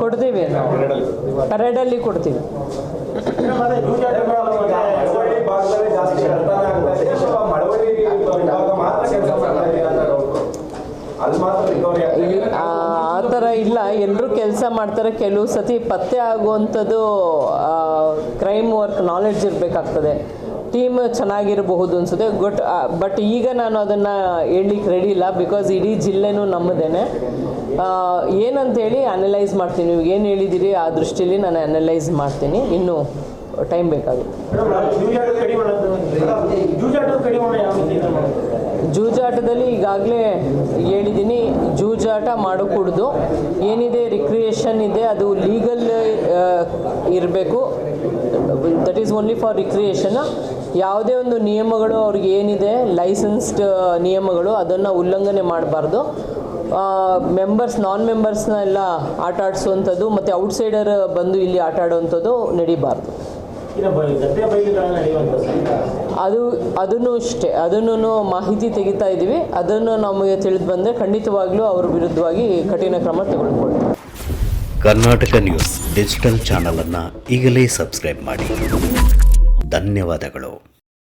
ಕೊಡ್ತೀವಿ ಪರೇಡಲ್ಲಿ ಕೊಡ್ತೀವಿ. ಅಲ್ಲಿ ಮಾತ್ರ ಥರ ಇಲ್ಲ. ಎಲ್ಲರೂ ಕೆಲಸ ಮಾಡ್ತಾರೆ. ಕೆಲವು ಸತಿ ಪತ್ತೆ ಆಗುವಂಥದ್ದು ಕ್ರೈಮ್ ವರ್ಕ್ ನಾಲೆಡ್ಜ್ ಇರಬೇಕಾಗ್ತದೆ. ಟೀಮ್ ಚೆನ್ನಾಗಿರಬಹುದು ಅನ್ಸುತ್ತೆ. ಬಟ್ ಬಟ್ ಈಗ ನಾನು ಅದನ್ನು ಹೇಳಲಿಕ್ಕೆ ರೆಡಿ ಇಲ್ಲ. ಬಿಕಾಸ್ ಇಡೀ ಜಿಲ್ಲೆನೂ ನಮ್ಮದೇನೆ ಏನಂತೇಳಿ ಅನಲೈಸ್ ಮಾಡ್ತೀನಿ. ನೀವು ಏನು ಹೇಳಿದ್ದೀರಿ ಆ ದೃಷ್ಟಿಯಲ್ಲಿ ನಾನು ಅನಲೈಸ್ ಮಾಡ್ತೀನಿ. ಇನ್ನೂ ಟೈಮ್ ಬೇಕಾಗುತ್ತೆ. ಜೂಜಾಟದಲ್ಲಿ ಈಗಾಗಲೇ ಹೇಳಿದ್ದೀನಿ. ಜೂಜಾಟ ಮಾಡಕೂಡ್ದು. ಏನಿದೆ ರಿಕ್ರಿಯೇಷನ್ ಇದೆ, ಅದು ಲೀಗಲ್ ಇರಬೇಕು. That is only for recreation ಯಾವುದೇ ಒಂದು ನಿಯಮಗಳು ಅವ್ರಿಗೆ ಏನಿದೆ ಲೈಸೆನ್ಸ್ಡ್ ನಿಯಮಗಳು, ಅದನ್ನು ಉಲ್ಲಂಘನೆ ಮಾಡಬಾರ್ದು. ಮೆಂಬರ್ಸ್ ನಾನ್ ಮೆಂಬರ್ಸ್ನ ಎಲ್ಲ ಆಟ ಆಡಿಸುವಂಥದ್ದು ಮತ್ತು ಔಟ್ಸೈಡರ್ ಬಂದು ಇಲ್ಲಿ ಆಟ ಆಡುವಂಥದ್ದು ನಡಿಬಾರ್ದು. ಅದು ಅದನ್ನು ಅಷ್ಟೇ ಅದನ್ನು ಮಾಹಿತಿ ತೆಗಿತಾ ಇದ್ದೀವಿ. ಅದನ್ನು ನಮಗೆ ತಿಳಿದು ಬಂದರೆ ಖಂಡಿತವಾಗ್ಲೂ ಅವ್ರ ವಿರುದ್ಧವಾಗಿ ಕಠಿಣ ಕ್ರಮ ತೆಗೆದುಕೊಳ್ತೀವಿ ಕರ್ನಾಟಕ ನ್ಯೂಸ್ ಡಿಜಿಟಲ್ ಚಾನಲನ್ನು ಈಗಲೇ ಸಬ್ಸ್ಕ್ರೈಬ್ ಮಾಡಿ. ಧನ್ಯವಾದಗಳು.